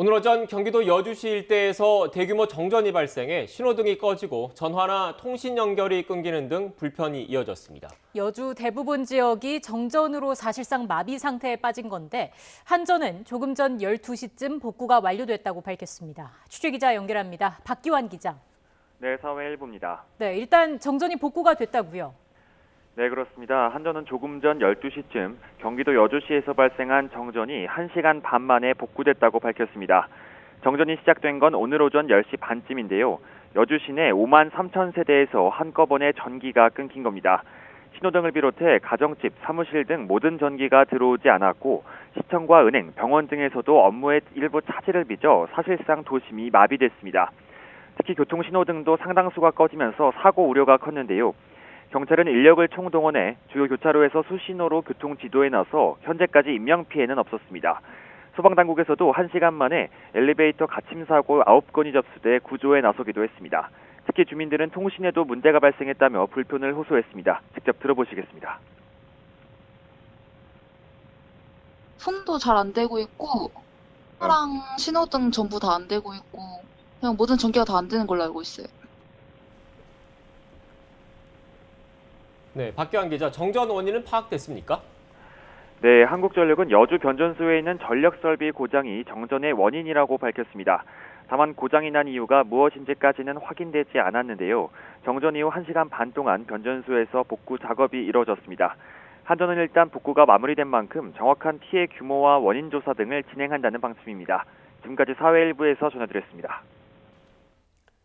오늘 오전 경기도 여주시 일대에서 대규모 정전이 발생해 신호등이 꺼지고 전화나 통신 연결이 끊기는 등 불편이 이어졌습니다. 여주 대부분 지역이 정전으로 사실상 마비 상태에 빠진 건데 한전은 조금 전 12시쯤 복구가 완료됐다고 밝혔습니다. 취재기자 연결합니다. 박기환 기자. 네, 사회 일부입니다. 네, 일단 정전이 복구가 됐다고요. 네, 그렇습니다. 한전은 조금 전 12시쯤 경기도 여주시에서 발생한 정전이 1시간 반 만에 복구됐다고 밝혔습니다. 정전이 시작된 건 오늘 오전 10시 반쯤인데요. 여주 시 내 5만 3천 세대에서 한꺼번에 전기가 끊긴 겁니다. 신호등을 비롯해 가정집, 사무실 등 모든 전기가 들어오지 않았고 시청과 은행, 병원 등에서도 업무에 일부 차질을 빚어 사실상 도심이 마비됐습니다. 특히 교통 신호등도 상당수가 꺼지면서 사고 우려가 컸는데요. 경찰은 인력을 총동원해 주요 교차로에서 수신호로 교통 지도에 나서 현재까지 인명 피해는 없었습니다. 소방당국에서도 1시간 만에 엘리베이터 갇힘 사고 9건이 접수돼 구조에 나서기도 했습니다. 특히 주민들은 통신에도 문제가 발생했다며 불편을 호소했습니다. 직접 들어보시겠습니다. 손도 잘 안 되고 있고 차랑 신호등 전부 다 안 되고 있고 그냥 모든 전기가 다 안 되는 걸로 알고 있어요. 네, 박기환 기자, 정전 원인은 파악됐습니까? 네, 한국전력은 여주 변전소에 있는 전력 설비 고장이 정전의 원인이라고 밝혔습니다. 다만 고장이 난 이유가 무엇인지까지는 확인되지 않았는데요. 정전 이후 1시간 반 동안 변전소에서 복구 작업이 이뤄졌습니다. 한전은 일단 복구가 마무리된 만큼 정확한 피해 규모와 원인 조사 등을 진행한다는 방침입니다. 지금까지 사회일부에서 전해드렸습니다.